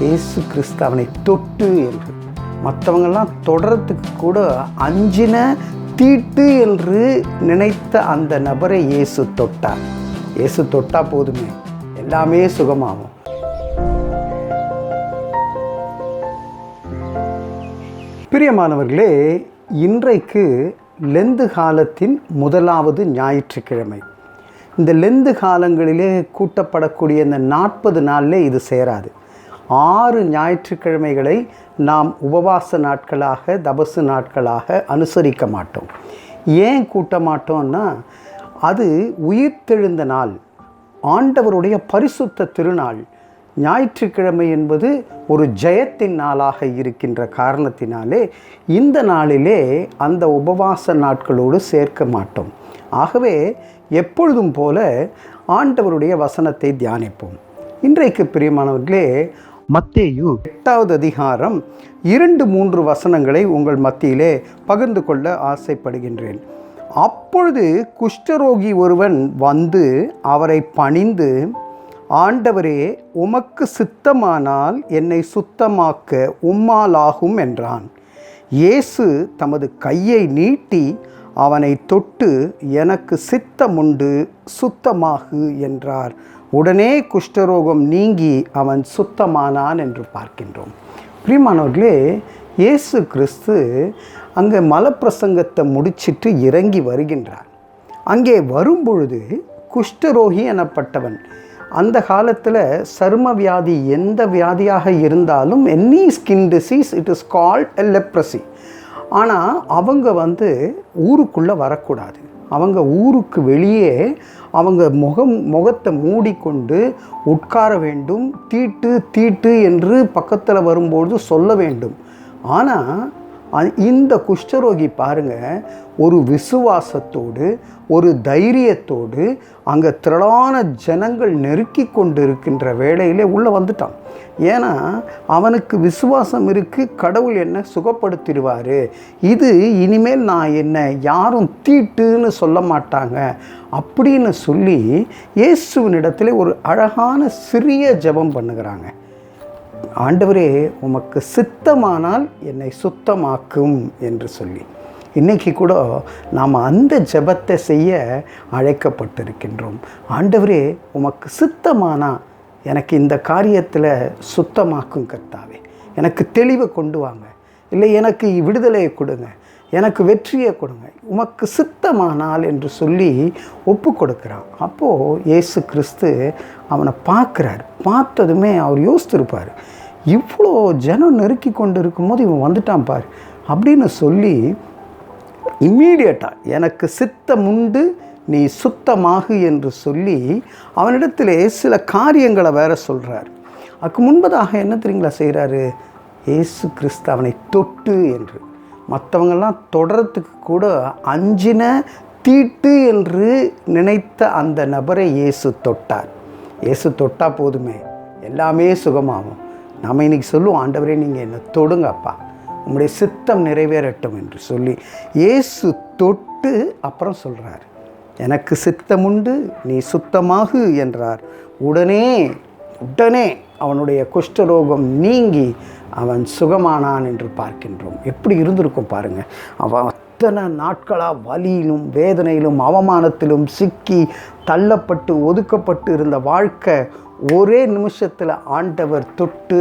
இயேசு கிறிஸ்து அவனை தொட்டு என்று. மற்றவங்கெல்லாம் தொடரத்துக்கு கூட அஞ்சின தீட்டு என்று நினைத்த அந்த நபரை இயேசு தொட்டார். இயேசு தொட்டா போதுமே. எல்லாமே சுகமாகும். பிரியமானவர்களே இன்றைக்கு லெந்து காலத்தின் முதலாவது ஞாயிற்றுக்கிழமை. இந்த லெந்து காலங்களிலே கூட்டப்படக்கூடிய இந்த நாற்பது நாளிலே இது சேராது. ஆறு ஞாயிற்றுக்கிழமைகளை நாம் உபவாச நாட்களாக தபசு நாட்களாக அனுசரிக்க மாட்டோம். ஏன் கூட்ட மாட்டோம்னா அது உயிர்த்தெழுந்த நாள் ஆண்டவருடைய பரிசுத்த திருநாள். ஞாயிற்றுக்கிழமை என்பது ஒரு ஜெயத்தின் நாளாக இருக்கின்ற காரணத்தினாலே இந்த நாளிலே அந்த உபவாச நாட்களோடு சேர்க்க மாட்டோம். ஆகவே எப்பொழுதும் போல ஆண்டவருடைய வசனத்தை தியானிப்போம். இன்றைக்கு பிரியமானவர்களே மத்தேயு. எட்டாவது அதிகாரம் இரண்டு மூன்று வசனங்களை உங்கள் மத்தியிலே பகிர்ந்து கொள்ள ஆசைப்படுகின்றேன். அப்பொழுது குஷ்டரோகி ஒருவன் வந்து அவரை பணிந்து ஆண்டவரே உமக்கு சித்தமானால் என்னை சுத்தமாக்க உம்மாலாகும் என்றான். இயேசு தமது கையை நீட்டி அவனை தொட்டு எனக்கு சித்தமுண்டு சுத்தமாகு என்றார். உடனே குஷ்டரோகம் நீங்கி அவன் சுத்தமானான் என்று பார்க்கின்றோம். பிரியமானவர்களே இயேசு கிறிஸ்து அங்கே மலப்பிரசங்கத்தை முடிச்சிட்டு இறங்கி வருகின்றார். அங்கே வரும்பொழுது குஷ்டரோகி எனப்பட்டவன் அந்த காலத்தில் சரும வியாதி எந்த வியாதியாக இருந்தாலும் any skin disease it is called a leprosy ஆனால் அவங்க வந்து ஊருக்குள்ளே வரக்கூடாது. அவங்க ஊருக்கு வெளியே அவங்க முகம் முகத்தை மூடிக்கொண்டு உட்கார வேண்டும். தீட்டு தீட்டு என்று பக்கத்தில் வரும்பொழுது சொல்ல வேண்டும். ஆனால் இந்த குஷ்டரோகி பாருங்க ஒரு விசுவாசத்தோடு ஒரு தைரியத்தோடு அங்கே திரளான ஜனங்கள் நெருக்கி கொண்டு இருக்கின்ற வேலையிலே உள்ளே வந்துட்டான். ஏன்னா அவனுக்கு விசுவாசம் இருக்குது கடவுள் என்ன சுகப்படுத்திடுவார். இது இனிமேல் நான் என்ன யாரும் தீட்டுன்னு சொல்ல மாட்டாங்க அப்படின்னு சொல்லி இயேசுவினிடத்தில் ஒரு அழகான சிறிய ஜெபம் பண்ணுகிறாங்க. ஆண்டவரே உமக்கு சித்தமானால் என்னை சுத்தமாக்கும் என்று சொல்லி. இன்னைக்கு கூட நாம் அந்த ஜெபத்தை செய்ய அழைக்கப்பட்டிருக்கின்றோம். ஆண்டவரே உமக்கு சித்தமானா எனக்கு இந்த காரியத்தில் சுத்தமாக்கும் கர்த்தாவே. எனக்கு தெளிவை கொண்டு வாங்க. இல்லை எனக்கு விடுதலையை கொடுங்க. எனக்கு வெற்றியை கொடுங்க. உமக்கு சித்தமானால் என்று சொல்லி ஒப்பு கொடுக்குறான். அப்போது இயேசு கிறிஸ்து அவனை பார்க்குறார். பார்த்ததுமே அவர் யோசித்திருப்பார். இவ்வளோ ஜனம் நெருக்கி கொண்டு இருக்கும்போது இவன் வந்துட்டான் பார். அப்படின்னு சொல்லி இம்மீடியட்டாக எனக்கு சித்தமுண்டு நீ சுத்தமாகு என்று சொல்லி அவனிடத்திலே சில காரியங்களை வேற சொல்கிறார் அதுக்கு முன்பதாக என்ன தெரியுங்களா செய்கிறாரு இயேசு கிறிஸ்து அவனை தொட்டு என்று. மற்றவங்கெல்லாம் தொடரத்துக்கு கூட அஞ்சின தீட்டு என்று நினைத்த அந்த நபரை இயேசு தொட்டார். இயேசு தொட்டா போதுமே. எல்லாமே சுகமாகும். நம்ம இன்னைக்கு சொல்லுவோம் ஆண்டவரே நீங்கள் என்னை தொடுங்கப்பா. உங்களுடைய சித்தம் நிறைவேறட்டும் என்று சொல்லி இயேசு தொட்டு அப்புறம் சொல்கிறார் எனக்கு சித்தமுண்டு நீ சுத்தமாகு என்றார். உடனே உடனே அவனுடைய குஷ்டரோகம் நீங்கி அவன் சுகமானான் என்று பார்க்கின்றோம். எப்படி இருந்திருக்கும் பாருங்க. அவன் அத்தனை நாட்களாக வலியிலும் வேதனையிலும் அவமானத்திலும் சிக்கி தள்ளப்பட்டு ஒதுக்கப்பட்டு இருந்த வாழ்க்கை ஒரே நிமிஷத்தில் ஆண்டவர் தொட்டு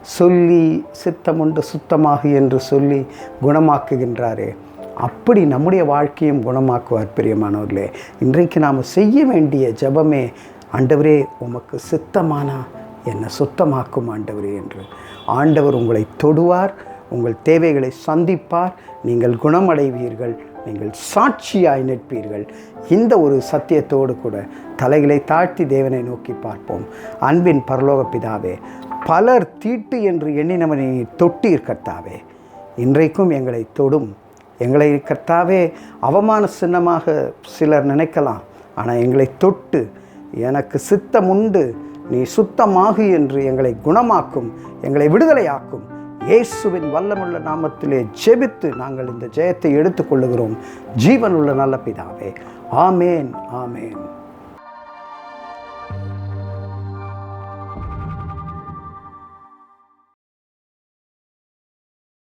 சொல்லி சித்தமுண்டு சுத்தமாகு என்று சொல்லி குணமாக்குகின்றாரே. அப்படி நம்முடைய வாழ்க்கையும் குணமாக்குவார் பிரியமானவர்களே. இன்றைக்கு நாம் செய்ய வேண்டிய ஜெபமே ஆண்டவரே உமக்கு சித்தமானா என்னை சுத்தமாக்கும் ஆண்டவரே என்று. ஆண்டவர் உங்களை தொடுவார் உங்கள் தேவைகளை சந்திப்பார். நீங்கள் குணமடைவீர்கள் நீங்கள் சாட்சியாய் நிற்பீர்கள். இந்த ஒரு சத்தியத்தோடு கூட தலைகளை தாழ்த்தி தேவனை நோக்கி பார்ப்போம். அன்பின் பரலோக பிதாவே பலர் தீட்டு என்று எண்ணினவனை தொட்டீர் கர்த்தாவே. இன்றைக்கும் எங்களை தொடும் எங்களை கர்த்தாவே அவமான சின்னமாக சிலர் நினைக்கலாம். ஆனால் எங்களை தொட்டு எனக்கு சித்தம் உண்டு. நீ சுத்தமாகு என்று எங்களை குணமாக்கும் எங்களை விடுதலையாக்கும். இயேசுவின் வல்லமுள்ள நாமத்திலே ஜெபித்து நாங்கள் இந்த ஜெயத்தை எடுத்துக்கொள்ளுகிறோம். ஜீவனுள்ள நல்ல பிதாவே. ஆமேன் ஆமேன்.